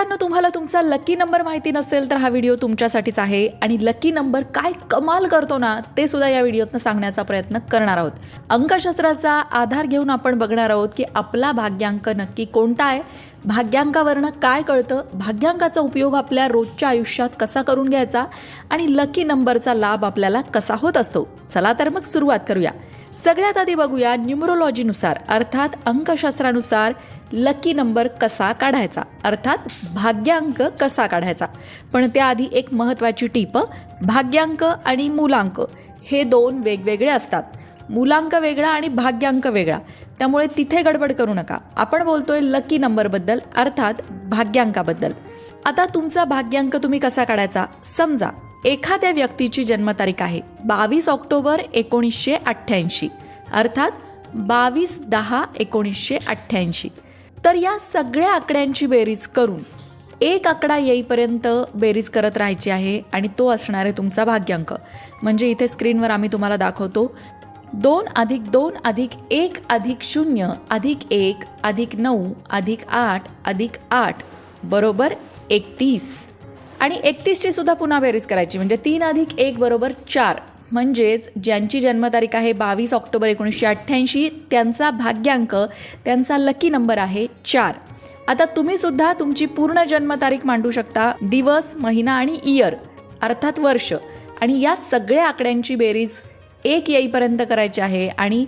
मित्रांनो तुम्हाला तुमचा लकी नंबर माहिती नसेल तर हा व्हिडिओ तुमच्यासाठीच आहे. आणि लकी नंबर काय कमाल करतो ना ते सुद्धा या व्हिडिओतनं सांगण्याचा प्रयत्न करणार आहोत. अंकशास्त्राचा आधार घेऊन आपण बघणार आहोत की आपला भाग्यांक नक्की कोणता आहे. भाग्यांकावरनं काय कळतं भाग्यांकाचा उपयोग आपल्या रोजच्या आयुष्यात कसा करून घ्यायचा आणि लकी नंबरचा लाभ आपल्याला कसा होत असतो. चला तर मग सुरुवात करूया. सगळ्यात आधी बघूया न्युमरोलॉजीनुसार अर्थात अंकशास्त्रानुसार लकी नंबर कसा काढायचा? अर्थात भाग्यांक कसा काढायचा? पण त्याआधी एक महत्त्वाची टीप भाग्यांक आणि मूलांक हे दोन वेगवेगळे असतात. मूलांक वेगळा आणि भाग्यांक वेगळा. त्यामुळे तिथे गडबड करू नका. आपण बोलतोय लकी नंबरबद्दल अर्थात भाग्यांकाबद्दल. आता तुमचा भाग्यांक तुम्ही कसा काढायचा? समजा एखाद्या व्यक्तीची जन्मतारीख आहे बावीस ऑक्टोबर एकोणीसशे अठ्ठ्याऐंशी. अर्थात बावीस दहा एकोणीसशे अठ्ठ्याऐंशी. तर या सगळ्या आकड्यांची बेरीज करून एक आकडा येईपर्यंत बेरीज करत राहायची आहे आणि तो असणार आहे तुमचा भाग्यांक. म्हणजे इथे स्क्रीनवर आम्ही तुम्हाला दाखवतो दोन अधिक दोन अधिक एक अधिक शून्य अधिक एक अधिक नऊ अधिक आठ अधिक आठ बरोबर एकतीस. आणि एकतीसची सुद्धा पुन्हा बेरीज करायची म्हणजे तीन अधिक एक बरोबर चार. म्हणजेच ज्यांची जन्मतारीख आहे बावीस ऑक्टोबर एकोणीसशे अठ्ठ्याऐंशी त्यांचा भाग्यांक त्यांचा लकी नंबर आहे चार. आता तुम्ही सुद्धा तुमची पूर्ण जन्मतारीख मांडू शकता दिवस महिना आणि इयर अर्थात वर्ष. आणि या सगळ्या आकड्यांची बेरीज एक येईपर्यंत करायची आहे आणि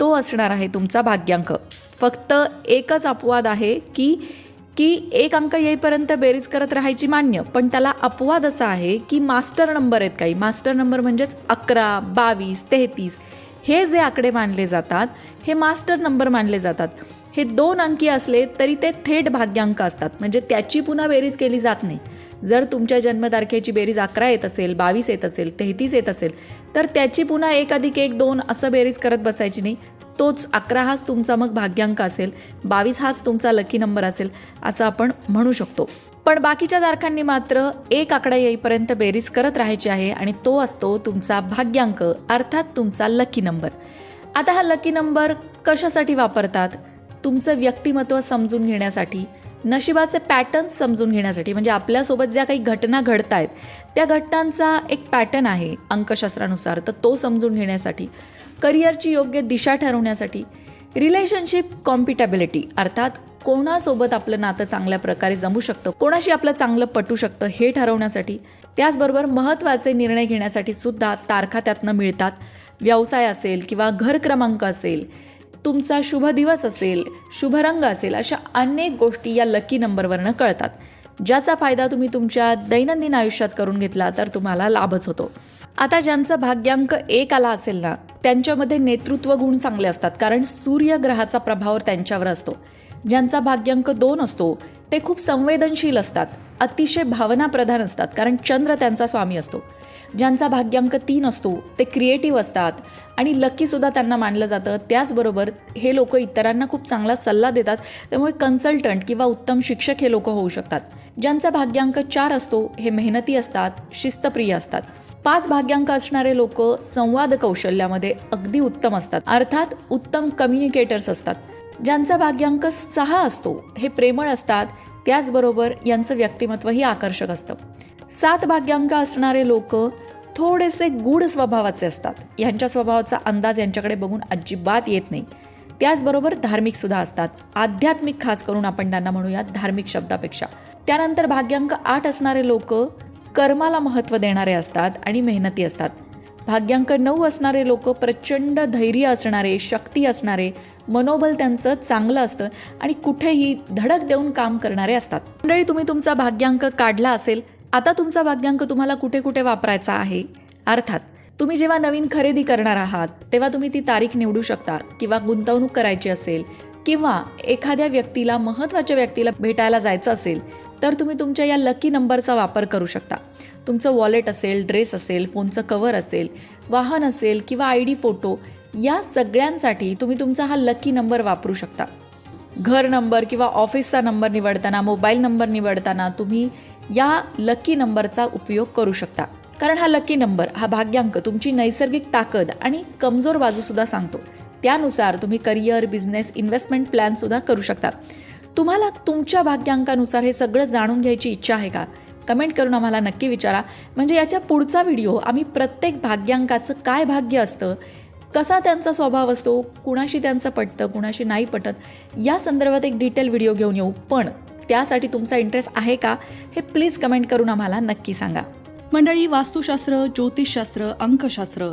तो असणार आहे तुमचा भाग्यांक. फक्त एकच अपवाद आहे की की एक अंक येईपर्यंत बेरीज करत राहायची मान्य पण त्याला अपवाद असा आहे की मास्टर नंबर आहेत काही. मास्टर नंबर म्हणजेच अकरा बावीस तेहतीस हे जे आकडे मानले जातात हे मास्टर नंबर मानले जातात. हे दोन अंकी असले तरी ते थेट भाग्यांक असतात म्हणजे त्याची पुन्हा बेरीज केली जात नाही. जर तुमच्या जन्मतारखेची बेरीज अकरा येत असेल बावीस येत असेल तेहतीस येत असेल तर त्याची पुन्हा एक अधिक एक दोन असं बेरीज करत बसायची नाही. तोच अकरा हाच तुमचा मग भाग्यांक असेल बावीस हाच तुमचा लकी नंबर असेल असं आपण म्हणू शकतो. पण बाकीच्या तारखांनी मात्र एक आकडा येईपर्यंत बेरीज करत राहायची आहे आणि तो असतो तुमचा भाग्यांक अर्थात तुमचा लकी नंबर आता हा लकी नंबर कशासाठी वापरतात? तुमचं व्यक्तिमत्व समजून घेण्यासाठी नशिबाचे पॅटर्न्स समजून घेण्यासाठी म्हणजे आपल्यासोबत ज्या काही घटना घडत आहेत त्या घटनांचा एक पॅटर्न आहे अंकशास्त्रानुसार तर तो समजून घेण्यासाठी. करिअरची योग्य दिशा ठरवण्यासाठी. रिलेशनशिप कॉम्पिटॅबिलिटी अर्थात कोणासोबत आपलं नातं चांगल्या प्रकारे जमू शकतं कोणाशी आपलं चांगलं पटू शकतं हे ठरवण्यासाठी त्याचबरोबर महत्त्वाचे निर्णय घेण्यासाठी सुद्धा तारखा त्यातनं मिळतात. व्यवसाय असेल किंवा घर क्रमांक असेल तुमचा शुभ दिवस असेल शुभ रंग असेल अशा अनेक गोष्टी या लकी नंबरवरनं कळतात. ज्याचा फायदा तुम्ही तुमच्या दैनंदिन आयुष्यात करून घेतला तर तुम्हाला लाभच होतो. आता ज्यांचं भाग्यांक एक आला असेल ना त्यांच्यामध्ये नेतृत्व गुण चांगले असतात कारण सूर्यग्रहाचा प्रभाव त्यांच्यावर असतो. ज्यांचा भाग्यांक दोन असतो ते खूप संवेदनशील असतात अतिशय भावनाप्रधान असतात कारण चंद्र त्यांचा स्वामी असतो. ज्यांचा भाग्यांक तीन असतो ते क्रिएटिव्ह असतात आणि लकीसुद्धा त्यांना मानलं जातं. त्याचबरोबर हे लोक इतरांना खूप चांगला सल्ला देतात त्यामुळे कन्सल्टंट किंवा उत्तम शिक्षक हे लोक होऊ शकतात. ज्यांचा भाग्यांक चार असतो हे मेहनती असतात शिस्तप्रिय असतात. पाच भाग्यांक असणारे लोक संवाद कौशल्यामध्ये अगदी उत्तम असतात. अर्थात उत्तम कम्युनिकेटर्स असतात. ज्यांचा भाग्यांक सहा असतो हे प्रेमळ असतात त्याचबरोबर यांचं व्यक्तिमत्वही आकर्षक असतं. सात भाग्यांक असणारे लोक थोडेसे गूढ स्वभावाचे असतात. यांच्या स्वभावाचा अंदाज यांच्याकडे बघून अजिबात येत नाही. त्याचबरोबर धार्मिक सुद्धा असतात. आध्यात्मिक खास करून आपण त्यांना म्हणूयात धार्मिक शब्दापेक्षा. त्यानंतर भाग्यांक आठ असणारे लोक कर्माला महत्त्व देणारे असतात आणि मेहनती असतात. भाग्यांक नऊ असणारे लोक प्रचंड धैर्य असणारे शक्ती असणारे मनोबल त्यांचं चांगलं असतं आणि कुठेही धडक देऊन काम करणारे असतात. मंडळी तुम्ही तुमचा भाग्यांक काढला असेल आता तुमचा भाग्यांक तुम्हाला कुठे कुठे वापरायचा आहे? अर्थात तुम्ही जेव्हा नवीन खरेदी करणार आहात तेव्हा तुम्ही ती तारीख निवडू शकता किंवा गुंतवणूक करायची असेल किंवा एखाद्या व्यक्तीला महत्त्वाच्या व्यक्तीला भेटायला जायचं असेल तर तुम्ही तुमच्या या लकी नंबरचा वापर करू शकता. तुमचं वॉलेट असेल ड्रेस असेल फोनचं कवर असेल वाहन असेल किंवा आय डी फोटो या सगळ्यांसाठी तुम्ही तुमचा हा लकी नंबर वापरू शकता. घर नंबर किंवा ऑफिसचा नंबर निवडताना मोबाईल नंबर निवडताना तुम्ही या लकी नंबरचा उपयोग करू शकता. कारण हा लकी नंबर हा भाग्यांक तुमची नैसर्गिक ताकद आणि कमजोर बाजूसुद्धा सांगतो. त्यानुसार तुम्ही करिअर बिझनेस इन्व्हेस्टमेंट प्लॅनसुद्धा करू शकता. तुम्हाला तुमच्या भाग्यांकानुसार हे सगळं जाणून घ्यायची इच्छा आहे का? कमेंट करून आम्हाला नक्की विचारा. म्हणजे याच्या पुढचा व्हिडिओ आम्ही प्रत्येक भाग्यांकाचं काय भाग्य असतं? कसा त्यांचा स्वभाव असतो? कुणाशी त्यांचं पटतं? कुणाशी नाही पटत? या संदर्भात एक डिटेल व्हिडिओ घेऊन येऊ. पण त्यासाठी तुमचा इंटरेस्ट आहे का? हे प्लीज कमेंट करून आम्हाला नक्की सांगा. मंडळी वास्तुशास्त्र ज्योतिषशास्त्र अंकशास्त्र